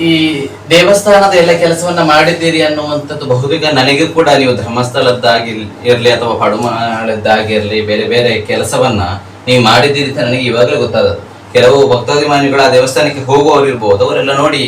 ಈ ದೇವಸ್ಥಾನದ ಎಲ್ಲ ಕೆಲಸವನ್ನ ಮಾಡಿದ್ದೀರಿ ಅನ್ನುವಂಥದ್ದು ಬಹುತೇಕ ನನಗೆ ಕೂಡ ನೀವು ಧರ್ಮಸ್ಥಳದ್ದಾಗಿ ಇರಲಿ ಅಥವಾ ಪಡುಮಾಳದ್ದಾಗಿರ್ಲಿ, ಬೇರೆ ಬೇರೆ ಕೆಲಸವನ್ನ ನೀವು ಮಾಡಿದ್ದೀರಿ ಅಂತ ನನಗೆ ಇವಾಗಲೇ ಗೊತ್ತಾದದ್ದು. ಕೆಲವು ಭಕ್ತಾಭಿಮಾನಿಗಳು ಆ ದೇವಸ್ಥಾನಕ್ಕೆ ಹೋಗುವವರು ಇರ್ಬೋದು ಅವರೆಲ್ಲ ನೋಡಿ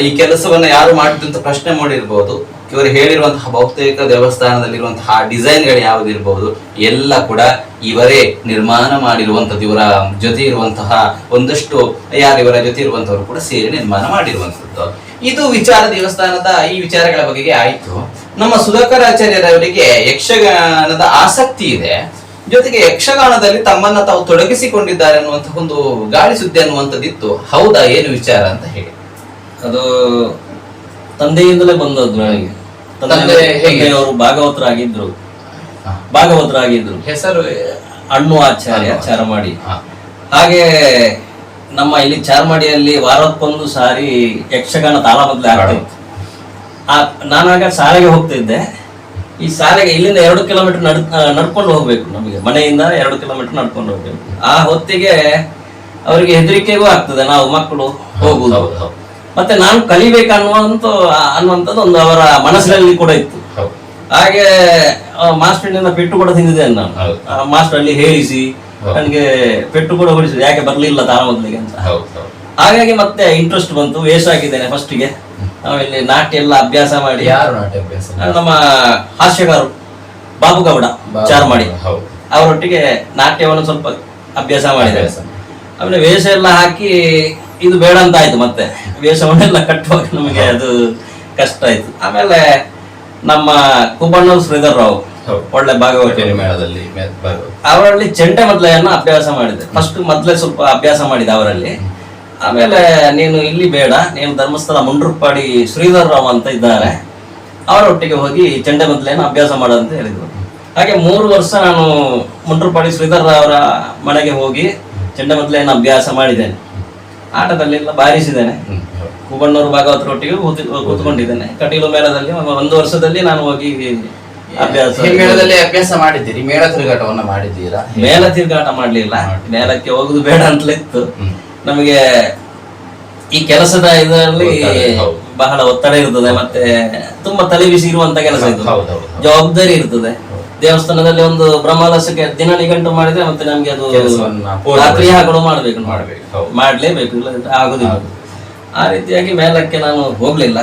ಈ ಕೆಲಸವನ್ನ ಯಾರು ಮಾಡಿದ್ರು ಪ್ರಶ್ನೆ ಮಾಡಿರ್ಬೋದು. ಇವರು ಹೇಳಿರುವಂತಹ ಬಹುತೇಕ ದೇವಸ್ಥಾನದಲ್ಲಿರುವಂತಹ ಡಿಸೈನ್ಗಳು ಯಾವ್ದಿರ್ಬಹುದು ಎಲ್ಲ ಕೂಡ ಇವರೇ ನಿರ್ಮಾಣ ಮಾಡಿರುವಂಥದ್ದು, ಇವರ ಜೊತೆ ಇರುವಂತಹ ಒಂದಷ್ಟು ಯಾರು ಇವರ ಜೊತೆ ಇರುವಂತವರು ಕೂಡ ಸೇರಿ ನಿರ್ಮಾಣ ಮಾಡಿರುವಂಥದ್ದು. ಇದು ವಿಚಾರ ದೇವಸ್ಥಾನದ ಈ ವಿಚಾರಗಳ ಬಗೆಗೆ ಆಯ್ತು. ನಮ್ಮ ಸುಧಾಕರಾಚಾರ್ಯರವರಿಗೆ ಯಕ್ಷಗಾನದ ಆಸಕ್ತಿ ಇದೆ. ಜೊತೆಗೆ ಯಕ್ಷಗಾನದಲ್ಲಿ ತಮ್ಮನ್ನ ತಾವು ತೊಡಗಿಸಿಕೊಂಡಿದ್ದಾರೆ ಅನ್ನುವಂತಹ ಒಂದು ಗಾಳಿ ಸುದ್ದಿ ಅನ್ನುವಂಥದ್ದಿತ್ತು. ಹೌದಾ, ಏನು ವಿಚಾರ ಅಂತ ಹೇಳಿ. ಅದು ತಂದೆಯಿಂದಲೇ ಬಂದದ್ದು ನನಗೆ. ತಂದೆ ಹೇಗೆ? ಅವರು ಭಾಗವತರಾಗಿದ್ರು. ಆಗಿದ್ರು ಭಾಗವತರಾಗಿದ್ರು. ಹೆಸರು? ಅಣ್ಣು ಆಚಾರ್ಯ ಚಾರಮಾಡಿ. ಹಾಗೆ ನಮ್ಮ ಇಲ್ಲಿ ಚಾರ್ಮಾಡಿಯಲ್ಲಿ ವಾರಕ್ಕೊಂದು ಸಾರಿ ಯಕ್ಷಗಾನ ತಾಳಮದ್ಲೆ ಆಗ್ತಿತ್ತು. ಆ ನಾನಾಗ ಶಾಲೆಗೆ ಹೋಗ್ತಿದ್ದೆ. ಈ ಶಾಲೆಗೆ ಇಲ್ಲಿಂದ ಎರಡು ಕಿಲೋಮೀಟರ್ ನಡ್ ನಡ್ಕೊಂಡು ಹೋಗ್ಬೇಕು ನಮಗೆ. ಮನೆಯಿಂದ ಎರಡು ಕಿಲೋಮೀಟರ್ ನಡ್ಕೊಂಡು ಹೋಗ್ಬೇಕು. ಆ ಹೊತ್ತಿಗೆ ಅವರಿಗೆ ಹೆದರಿಕೆಗೂ ಆಗ್ತದೆ. ನಾವು ಮಕ್ಕಳು ಹೋಗುದು. ಮತ್ತೆ ನಾನು ಕಲಿಬೇಕನ್ನುವಂತ ಅನ್ನುವಂಥದ್ದು ಒಂದು ಅವರ ಮನಸ್ಸಿನಲ್ಲಿ ಕೂಡ ಇತ್ತು. ಹಾಗೆ ಮಾಸ್ಟರ್ನಿಂದ ಪೆಟ್ಟು ಕೂಡ ತಿಂದಿದ್ದೇನೆ ನಾನು. ಆ ಮಾಸ್ಟರ್ ಅಲ್ಲಿ ಹೇಳಿಸಿ ನನಗೆ ಪೆಟ್ಟು ಕೂಡ ಹೊಡಿಸಿದೆ ಯಾಕೆ ಬರ್ಲಿಲ್ಲ ಮೊದಲಿಗೆ ಅಂತ. ಹಾಗಾಗಿ ಮತ್ತೆ ಇಂಟ್ರೆಸ್ಟ್ ಬಂತು. ವೇಷ ಹಾಕಿದ್ದೇನೆ ಫಸ್ಟಿಗೆ ಆಮೇಲೆ ನಾಟ್ಯ ಎಲ್ಲ ಅಭ್ಯಾಸ ಮಾಡಿ. ಯಾರು ನಾಟ್ಯ ಅಭ್ಯಾಸ ನಮ್ಮ ಹಾಸ್ಯಗಾರರು ಬಾಬು ಗೌಡ ಮಾಡಿ ಚಾರ್ಮಾಡಿ. ಅವರೊಟ್ಟಿಗೆ ನಾಟ್ಯವನ್ನು ಸ್ವಲ್ಪ ಅಭ್ಯಾಸ ಮಾಡಿದೆ ಅಭ್ಯಾಸ. ಆಮೇಲೆ ವೇಷ ಎಲ್ಲ ಹಾಕಿ ಇದು ಬೇಡ ಅಂತ ಆಯ್ತು ಮತ್ತೆ. ವೇಷವನ್ನೆಲ್ಲ ಕಟ್ಟುವಾಗ ನಮಗೆ ಅದು ಕಷ್ಟ ಆಯ್ತು. ಆಮೇಲೆ ನಮ್ಮ ಕುಬಣ್ಣ ಶ್ರೀಧರ್ ರಾವ್ ಒಳ್ಳೆ ಭಾಗವತ. ಮೇಳದಲ್ಲಿ. ಅವರಲ್ಲಿ ಚೆಂಡೆ ಮೊದಲೆಯನ್ನು ಅಭ್ಯಾಸ ಮಾಡಿದೆ. ಫಸ್ಟ್ ಮೊದಲೇ ಸ್ವಲ್ಪ ಅಭ್ಯಾಸ ಮಾಡಿದೆ ಅವರಲ್ಲಿ. ಆಮೇಲೆ ನೀನು ಇಲ್ಲಿ ಬೇಡ ನೀನು ಧರ್ಮಸ್ಥಳ ಮುಂಡ್ರಪಾಡಿ ಶ್ರೀಧರ್ ರಾವ್ ಅಂತ ಇದ್ದಾರೆ. ಅವರೊಟ್ಟಿಗೆ ಹೋಗಿ ಚೆಂಡೆ ಮೊದಲೇನು ಅಭ್ಯಾಸ ಮಾಡು ಅಂತ ಹೇಳಿದ್ರು. ಹಾಗೆ ಮೂರು ವರ್ಷ ನಾನು ಮುಂಡ್ರಪಾಡಿ ಶ್ರೀಧರ್ ರಾವ್ ಅವರ ಮನೆಗೆ ಹೋಗಿ ಚೆಂಡೆ ಮೊದಲೇನು ಅಭ್ಯಾಸ ಮಾಡಿದ್ದೇನೆ. ಆಟದಲ್ಲೆಲ್ಲ ಬಾರಿಸಿದ್ದೇನೆ. ಹ್ಮ್, ಹೌದು. ಕುಬಣ್ಣೂರು ಭಾಗವತರೊಟ್ಟಿಗೆ ಕೂತು ಕೂತ್ಕೊಂಡಿದ್ದೇನೆ. ಕಟೀಲು ಮೇಳದಲ್ಲಿ ಒಂದು- ವರ್ಷದಲ್ಲಿ ನಾನು ಹೋಗಿ ಅಭ್ಯಾಸ ಮೇಳದಲ್ಲಿ ಅಭ್ಯಾಸ ಮಾಡಿದ್ದೀರಿ? ಮೇಳ ತಿರುಗಾಟವನ್ನು ಮಾಡಿದ್ದೀರಾ? ಮೇಳ ತಿರುಗಾಟ ಮಾಡ್ಲಿಲ್ಲ. ಮೇಲಕ್ಕೆ ಹೋಗುದು ಬೇಡ ಅಂತಲೇ ಇತ್ತು ನಮಗೆ ಈ ಕೆಲಸದ ಇದರಲ್ಲಿ ಬಹಳ ಒತ್ತಡ ಇರ್ತದೆ ಮತ್ತೆ ತುಂಬಾ ತಲೆ ಬಿಸಿ ಇರುವಂತ ಕೆಲಸ ಹೌದು. ಜವಾಬ್ದಾರಿ ಇರ್ತದೆ. ದೇವಸ್ಥಾನದಲ್ಲಿ ಒಂದು ಬ್ರಹ್ಮಲಸಕ್ಕೆ ದಿನ ನಿಘಂಟು ಮಾಡಿದ್ರೆ ಮತ್ತೆ ನಮ್ಗೆ ಅದು ಕೆಲಸವನ್ನ ಮಾಡಬೇಕು. ಮಾಡಬೇಕು ಮಾಡಲೇಬೇಕು ಇಲ್ಲದಿದ್ರೆ ಆಗುದಿಲ್ಲ. ಆ ರೀತಿಯಾಗಿ ಮೇಲಕ್ಕೆ ನಾನು ಹೋಗ್ಲಿಲ್ಲ.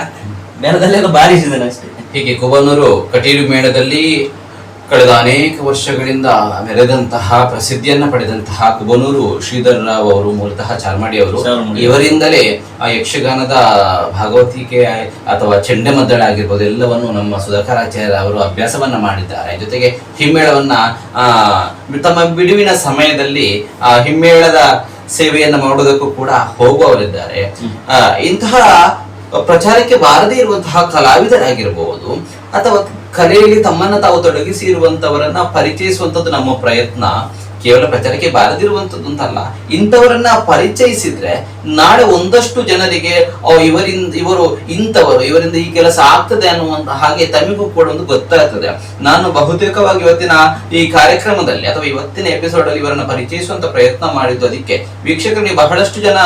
ಮೇಲದಲ್ಲಿ ಬಾರಿಸಿದ್ದೇನೆ ಅಷ್ಟೇ. ಹೀಗೆ ಕುಬನೂರು ಕಟೀಲು ಮೇಳದಲ್ಲಿ ಕಳೆದ ಅನೇಕ ವರ್ಷಗಳಿಂದ ಮೆರೆದಂತಹ ಪ್ರಸಿದ್ಧಿಯನ್ನ ಪಡೆದಂತಹ ಕುಬನೂರು ಶ್ರೀಧರ್ ರಾವ್ ಅವರು ಮೂಲತಃ ಚಾರ್ಮಾಡಿ ಅವರು. ಇವರಿಂದಲೇ ಆ ಯಕ್ಷಗಾನದ ಭಾಗವತಿಕೆ ಅಥವಾ ಚೆಂಡೆಮದ್ದಳೆ ಆಗಿರ್ಬೋದು ಎಲ್ಲವನ್ನು ನಮ್ಮ ಸುಧಾಕರಾಚಾರ್ಯ ಅವರು ಅಭ್ಯಾಸವನ್ನ ಮಾಡಿದ್ದಾರೆ ಜೊತೆಗೆ ಹಿಮ್ಮೇಳವನ್ನ ಆ ತಮ್ಮ ಬಿಡುವಿನ ಸಮಯದಲ್ಲಿ ಆ ಹಿಮ್ಮೇಳದ ಸೇವೆಯನ್ನ ಮಾಡುವುದಕ್ಕೂ ಕೂಡ ಹೋಗುವವರಿದ್ದಾರೆ ಇಂತಹ ಪ್ರಚಾರಕ್ಕೆ ಬಾರದೇ ಇರುವಂತಹ ಕಲಾವಿದರಾಗಿರಬಹುದು ಅಥವಾ ಕಲೆಯಲ್ಲಿ ತಮ್ಮನ್ನ ತಾವು ತೊಡಗಿಸಿ ಇರುವಂತವರನ್ನ ಪರಿಚಯಿಸುವಂತದ್ದು ನಮ್ಮ ಪ್ರಯತ್ನ. ಕೇವಲ ಪ್ರಚಾರಕ್ಕೆ ಬಾರದಿರುವಂತದ್ದು ಅಂತಲ್ಲ ಇಂಥವರನ್ನ ಪರಿಚಯಿಸಿದ್ರೆ ನಾಳೆ ಒಂದಷ್ಟು ಜನರಿಗೆ ಇವರಿಂದ, ಇವರು ಇಂಥವರು, ಇವರಿಂದ ಈ ಕೆಲಸ ಆಗ್ತದೆ ಅನ್ನುವಂತ ಹಾಗೆ ತಮಿಗೂ ಕೂಡ ಒಂದು ಗೊತ್ತಾಗ್ತದೆ. ನಾನು ಬಹುತೇಕವಾಗಿ ಇವತ್ತಿನ ಈ ಕಾರ್ಯಕ್ರಮದಲ್ಲಿ ಅಥವಾ ಇವತ್ತಿನ ಎಪಿಸೋಡ್ ಅಲ್ಲಿ ಇವರನ್ನ ಪರಿಚಯಿಸುವಂತ ಪ್ರಯತ್ನ ಮಾಡಿದ್ದು ಅದಕ್ಕೆ ವೀಕ್ಷಕರು ಬಹಳಷ್ಟು ಜನ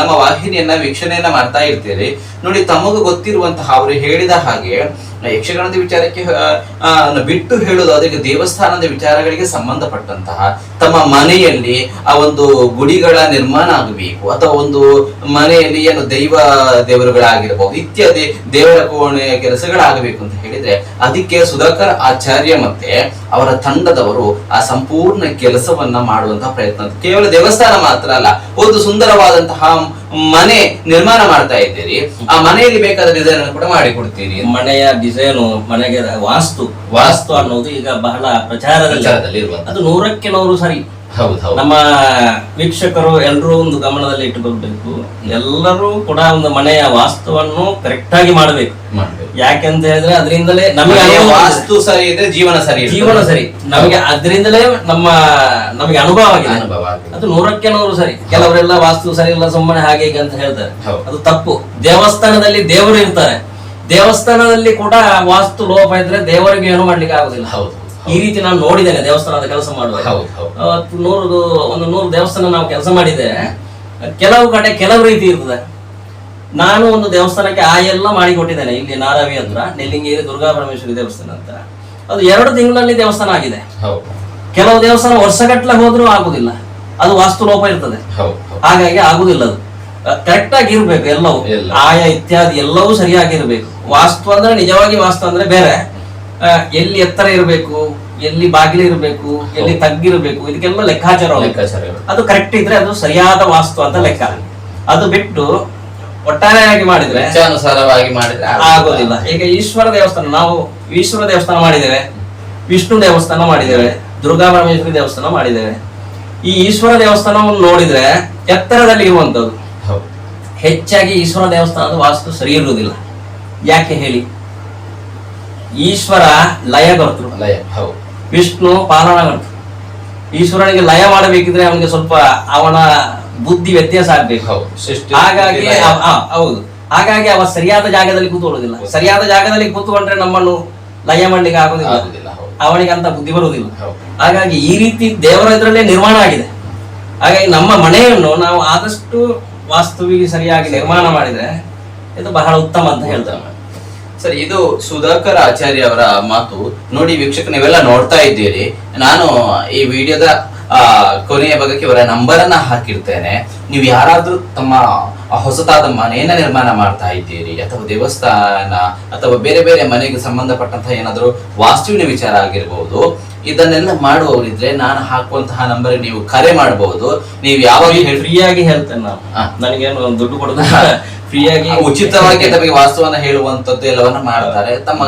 ನಮ್ಮ ವಾಹಿನಿಯನ್ನ ವೀಕ್ಷಣೆಯನ್ನ ಮಾಡ್ತಾ ಇರ್ತೀರಿ. ನೋಡಿ, ತಮಗೂ ಗೊತ್ತಿರುವಂತಹ, ಅವರು ಹೇಳಿದ ಹಾಗೆ ಯಕ್ಷಗಾನದ ವಿಚಾರಕ್ಕೆ ಬಿಟ್ಟು ಹೇಳುವುದು ಅದಕ್ಕೆ ದೇವಸ್ಥಾನದ ವಿಚಾರಗಳಿಗೆ ಸಂಬಂಧಪಟ್ಟಂತಹ ತಮ್ಮ ಮನೆಯಲ್ಲಿ ಆ ಒಂದು ಗುಡಿಗಳ ನಿರ್ಮಾಣ ಆಗಬೇಕು ಅಥವಾ ಒಂದು ಮನೆಯಲ್ಲಿ ಏನು ದೈವ ದೇವರುಗಳಾಗಿರಬಹುದು ಇತ್ಯಾದಿ ದೇವರ ಕೋಣೆಯ ಕೆಲಸಗಳಾಗಬೇಕು ಅಂತ ಹೇಳಿದ್ರೆ ಅದಕ್ಕೆ ಸುಧಾಕರ್ ಆಚಾರ್ಯ ಮತ್ತೆ ಅವರ ತಂಡದವರು ಆ ಸಂಪೂರ್ಣ ಕೆಲಸವನ್ನ ಮಾಡುವಂತಹ ಪ್ರಯತ್ನ. ಕೇವಲ ದೇವಸ್ಥಾನ ಮಾತ್ರ ಅಲ್ಲ, ಒಂದು ಸುಂದರವಾದಂತಹ ಮನೆ ನಿರ್ಮಾಣ ಮಾಡ್ತಾ ಇದ್ದೀರಿ. ಆ ಮನೆಯಲ್ಲಿ ಬೇಕಾದ ಡಿಸೈನ್ ಅನ್ನು ಕೂಡ ಮಾಡಿ ಕೊಡ್ತೀರಿ. ಮನೆಯ ಡಿಸೈನು ಮನೆಗೆ ವಾಸ್ತು. ವಾಸ್ತು. ಅನ್ನೋದು ಈಗ ಬಹಳ ಪ್ರಚಾರದಲ್ಲಿ ಅದು ನೂರಕ್ಕೆ ನೂರು ಸರಿ. ಹೌದು ನಮ್ಮ ವೀಕ್ಷಕರು ಎಲ್ಲರೂ ಒಂದು ಗಮನದಲ್ಲಿ ಇಟ್ಟುಕೊಳ್ಬೇಕು ಎಲ್ಲರೂ ಕೂಡ ಒಂದು ಮನೆಯ ವಾಸ್ತುವನ್ನು ಕರೆಕ್ಟ್ ಆಗಿ ಮಾಡಬೇಕು. ಯಾಕೆಂತ ಹೇಳಿದ್ರೆ ಅದರಿಂದಲೇ ನಮಗೆ ವಾಸ್ತು ಸರಿ ಇದ್ರೆ ಜೀವನ ಸರಿ. ಜೀವನ ಸರಿ. ನಮಗೆ ಅದರಿಂದಲೇ ನಮ್ಮ ನಮಗೆ ಅನುಭವ ಆಗಿದೆ. ಅನುಭವ ಅದು ನೂರಕ್ಕೆ ನೂರು ಸರಿ. ಕೆಲವರೆಲ್ಲ ವಾಸ್ತು ಸರಿ ಇಲ್ಲ ಸುಮ್ಮನೆ ಹಾಗೆ ಹೀಗೆ ಅಂತ ಹೇಳ್ತಾರೆ. ಅದು ತಪ್ಪು. ದೇವಸ್ಥಾನದಲ್ಲಿ ದೇವರು ಇರ್ತಾರೆ. ದೇವಸ್ಥಾನದಲ್ಲಿ ಕೂಡ ವಾಸ್ತು ಲೋಪ ಇದ್ರೆ ದೇವರಿಗೆ ಏನು ಮಾಡ್ಲಿಕ್ಕೆ ಆಗುದಿಲ್ಲ. ಹೌದು. ಈ ರೀತಿ ನಾನು ನೋಡಿದ್ದೇನೆ ದೇವಸ್ಥಾನದ ಕೆಲಸ ಮಾಡುವ ನೂರು ಒಂದು ನೂರು ದೇವಸ್ಥಾನ ನಾವು ಕೆಲಸ ಮಾಡಿದೆ ಕೆಲವು ಕಡೆ ಕೆಲವು ರೀತಿ ಇರ್ತದೆ. ನಾನು ಒಂದು ದೇವಸ್ಥಾನಕ್ಕೆ ಆ ಎಲ್ಲ ಮಾಡಿ ಕೊಟ್ಟಿದ್ದೇನೆ ಇಲ್ಲಿ ನಾರಾವಿ ಹತ್ರ ನೆಲ್ಲಿಂಗೇರಿ ದುರ್ಗಾ ಪರಮೇಶ್ವರಿ ದೇವಸ್ಥಾನ ಅಂತ. ಅದು ಎರಡು ತಿಂಗಳಲ್ಲಿ ದೇವಸ್ಥಾನ ಆಗಿದೆ. ಕೆಲವು ದೇವಸ್ಥಾನ ವರ್ಷಗಟ್ಟಲೆ ಹೋದ್ರೂ ಆಗುದಿಲ್ಲ. ಅದು ವಾಸ್ತು ಲೋಪ ಇರ್ತದೆ ಹಾಗಾಗಿ ಆಗುದಿಲ್ಲ ಅದು. ಕರೆಕ್ಟ್ ಆಗಿ ಇರ್ಬೇಕು ಎಲ್ಲವೂ. ಎಲ್ಲ. ಆಯಾ ಇತ್ಯಾದಿ ಎಲ್ಲವೂ ಸರಿಯಾಗಿರ್ಬೇಕು. ವಾಸ್ತು ಅಂದ್ರೆ ನಿಜವಾಗಿ ವಾಸ್ತು ಅಂದ್ರೆ ಬೇರೆ. ಎಲ್ಲಿ ಎತ್ತರ ಇರಬೇಕು ಎಲ್ಲಿ ಬಾಗಿಲು ಇರಬೇಕು ಎಲ್ಲಿ ತಗ್ಗಿರಬೇಕು ಇದಕ್ಕೆಲ್ಲ ಲೆಕ್ಕಾಚಾರ ಲೆಕ್ಕಾಚಾರ ಅದು ಕರೆಕ್ಟ್ ಇದ್ರೆ ಅದು ಸರಿಯಾದ ವಾಸ್ತು ಅಂತ ಲೆಕ್ಕ. ಅದು ಬಿಟ್ಟು ಒಟ್ಟಾರೆಯಾಗಿ ಮಾಡಿದ್ರೆ ಇಚ್ಛಾನುಸಾರವಾಗಿ ಮಾಡಿದ್ರೆ ಆಗೋದಿಲ್ಲ. ಈಗ ಈಶ್ವರ ದೇವಸ್ಥಾನ ನಾವು ಈಶ್ವರ ದೇವಸ್ಥಾನ ಮಾಡಿದ್ದೇವೆ ವಿಷ್ಣು ದೇವಸ್ಥಾನ ಮಾಡಿದ್ದೇವೆ ದುರ್ಗಾ ಪರಮೇಶ್ವರಿ ದೇವಸ್ಥಾನ ಮಾಡಿದ್ದೇವೆ. ಈ ಈಶ್ವರ ದೇವಸ್ಥಾನವನ್ನು ನೋಡಿದ್ರೆ ಎತ್ತರದಲ್ಲಿ ಇರುವಂತದ್ದು ಹೆಚ್ಚಾಗಿ ಈಶ್ವರ ದೇವಸ್ಥಾನದ ವಾಸ್ತು ಸರಿ ಇರುವುದಿಲ್ಲ. ಯಾಕೆ ಹೇಳಿ? ಈಶ್ವರ ಲಯಕರ್ತೃ ಲಯ ಹೌದು. ವಿಷ್ಣು ಪಾಲನಕರ್ತೃ ಈಶ್ವರನಿಗೆ ಲಯ ಮಾಡಬೇಕಿದ್ರೆ ಅವನಿಗೆ ಸ್ವಲ್ಪ ಅವನ ಬುದ್ಧಿ ವ್ಯತ್ಯಾಸ ಆಗ್ಬೇಕು. ಹೌದು ಹಾಗಾಗಿ ಲಯ. ಹೌದು. ಹಾಗಾಗಿ ಅವ ಸರಿಯಾದ ಜಾಗದಲ್ಲಿ ಕೂತ್ಕೊಳ್ಳೋದಿಲ್ಲ. ಸರಿಯಾದ ಜಾಗದಲ್ಲಿ ಕೂತ್ಕೊಂಡ್ರೆ ನಮ್ಮನ್ನು ಲಯ ಮಾಡ್ಲಿಕ್ಕೆ ಆಗೋದಿಲ್ಲ. ಅವನಿಗೆ ಅಂತ ಬುದ್ಧಿ ಬರುವುದಿಲ್ಲ. ಹಾಗಾಗಿ ಈ ರೀತಿ ದೇವರ ಇದರಲ್ಲೇ ನಿರ್ಮಾಣ ಆಗಿದೆ. ಹಾಗಾಗಿ ನಮ್ಮ ಮನೆಯನ್ನು ನಾವು ಆದಷ್ಟು ವಾಸ್ತುವಿಗೆ ಸರಿಯಾಗಿ ನಿರ್ಮಾಣ ಮಾಡಿದ್ರೆ ಇದು ಬಹಳ ಉತ್ತಮ ಅಂತ ಹೇಳ್ತಾರೆ. ಸರ್ ಇದು ಸುಧಾಕರ್ ಆಚಾರ್ಯ ಅವರ ಮಾತು ನೋಡಿ ವೀಕ್ಷಕ ನೀವೆಲ್ಲ ನೋಡ್ತಾ ಇದ್ದೀರಿ. ನಾನು ಈ ವಿಡಿಯೋದ ಕೊನೆಯ ಭಾಗಕ್ಕೆ ಇವರ ನಂಬರ್ ಅನ್ನ ಹಾಕಿರ್ತೇನೆ. ನೀವು ಯಾರಾದ್ರೂ ತಮ್ಮ ಹೊಸತಾದ ಮನೆಯನ್ನ ನಿರ್ಮಾಣ ಮಾಡ್ತಾ ಇದ್ದೀರಿ ಅಥವಾ ದೇವಸ್ಥಾನ ಅಥವಾ ಬೇರೆ ಬೇರೆ ಮನೆಗೆ ಸಂಬಂಧಪಟ್ಟಂತಹ ಏನಾದರೂ ವಾಸ್ತುವಿನ ವಿಚಾರ ಆಗಿರ್ಬೋದು ಇದನ್ನೆಲ್ಲ ಮಾಡುವವರಿದ್ರೆ ನಾನು ಹಾಕುವಂತಹ ನಂಬರ್ ನೀವು ಕರೆ ಮಾಡಬಹುದು ನೀವು ಯಾವಾಗ ಫ್ರೀಯಾಗಿ ಹೇಳ್ತೇನೆ ನಾನು. ನನಗೇನು ದುಡ್ಡು ಕೊಡೋದು ಫ್ರೀಯಾಗಿ ಉಚಿತವಾಗಿ ತಮಗೆ ವಾಸ್ತವನ್ನ ಹೇಳುವಂತದ್ದು ಎಲ್ಲವನ್ನ ಮಾಡ್ತಾರೆ. ತಮ್ಮ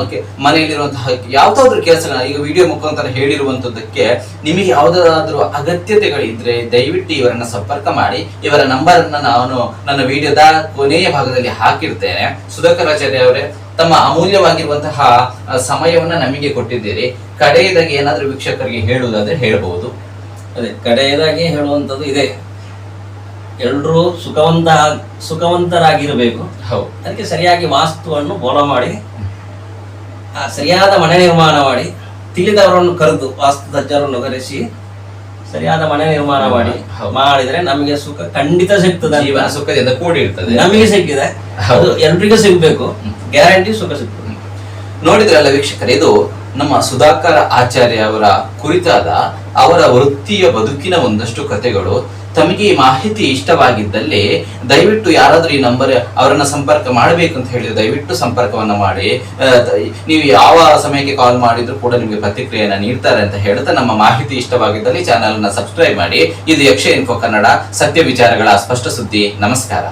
ಮನೆಯಲ್ಲಿರುವಂತಹ ಯಾವ್ದಾದ್ರು ಕೆಲಸ ಈಗ ವಿಡಿಯೋ ಮುಖಾಂತರ ಹೇಳಿರುವಂತದ್ದಕ್ಕೆ ನಿಮಗೆ ಯಾವ್ದಾದ್ರು ಅಗತ್ಯತೆಗಳಿದ್ರೆ ದಯವಿಟ್ಟು ಇವರನ್ನ ಸಂಪರ್ಕ ಮಾಡಿ. ಇವರ ನಂಬರ್ ಅನ್ನ ನಾನು ನನ್ನ ವಿಡಿಯೋದ ಕೊನೆಯ ಭಾಗದಲ್ಲಿ ಹಾಕಿರ್ತೇನೆ. ಸುಧಾಕರಾಚಾರ್ಯ ಅವರೇ ತಮ್ಮ ಅಮೂಲ್ಯವಾಗಿರುವಂತಹ ಸಮಯವನ್ನ ನಮಗೆ ಕೊಟ್ಟಿದ್ದೀರಿ. ಕಡೆಯದಾಗಿ ಏನಾದ್ರೂ ವೀಕ್ಷಕರಿಗೆ ಹೇಳುವುದಾದ್ರೆ ಹೇಳಬಹುದು ಅದೇ ಕಡೆಯದಾಗಿ ಹೇಳುವಂತದ್ದು ಇದೆ. ಎಲ್ಲರೂ ಸುಖವಂತ ಸುಖವಂತರಾಗಿರಬೇಕು. ಹೌದು. ಅದಕ್ಕೆ ಸರಿಯಾಗಿ ವಾಸ್ತುವನ್ನು ಬೋಲ ಮಾಡಿ ಆ ಸರಿಯಾದ ಮನೆ ನಿರ್ಮಾಣ ಮಾಡಿ ತಿಳಿದವರನ್ನು ಕರೆದು ವಾಸ್ತು ತಜ್ಞರನ್ನು ಕರೆಸಿ ಸರಿಯಾದ ಮನೆ ನಿರ್ಮಾಣ ಮಾಡಿ ಮಾಡಿದ್ರೆ ನಮಗೆ ಸುಖ ಖಂಡಿತ ಸಿಗ್ತದೆ ಸುಖದಿಂದ ಕೂಡಿರ್ತದೆ. ನಮಗೆ ಸಿಕ್ಕಿದೆ. ಅದು ಎಲ್ರಿಗೂ ಸಿಗ್ಬೇಕು. ಗ್ಯಾರಂಟಿ ಸುಖ ಸಿಗ್ತದೆ. ನೋಡಿದ್ರಲ್ಲ ವೀಕ್ಷಕರೇ ಇದು ನಮ್ಮ ಸುಧಾಕರ ಆಚಾರ್ಯ ಅವರ ಕುರಿತಾದ ಅವರ ವೃತ್ತಿಯ ಬದುಕಿನ ಒಂದಷ್ಟು ಕಥೆಗಳು ತಮಗೆ ಮಾಹಿತಿ ಇಷ್ಟವಾಗಿದ್ದಲ್ಲಿ ದಯವಿಟ್ಟು ಯಾರಾದ್ರೂ ಈ ನಂಬರ್ ಅವರನ್ನ ಸಂಪರ್ಕ ಮಾಡಬೇಕು ಅಂತ ಹೇಳಿದ್ರೆ ದಯವಿಟ್ಟು ಸಂಪರ್ಕವನ್ನ ಮಾಡಿ ನೀವು ಯಾವ ಸಮಯಕ್ಕೆ ಕಾಲ್ ಮಾಡಿದ್ರು ಕೂಡ ನಿಮಗೆ ಪ್ರತಿಕ್ರಿಯೆಯನ್ನ ನೀಡ್ತಾರೆ ಅಂತ ಹೇಳ್ತಾ ನಮ್ಮ ಮಾಹಿತಿ ಇಷ್ಟವಾಗಿದ್ದಲ್ಲಿ ಚಾನೆಲ್ನ ಸಬ್ಸ್ಕ್ರೈಬ್ ಮಾಡಿ. ಇದು ಯಕ್ಷ ಇನ್ಫೋ ಕನ್ನಡ, ಸತ್ಯ ವಿಚಾರಗಳ ಸ್ಪಷ್ಟ ಸುದ್ದಿ. ನಮಸ್ಕಾರ.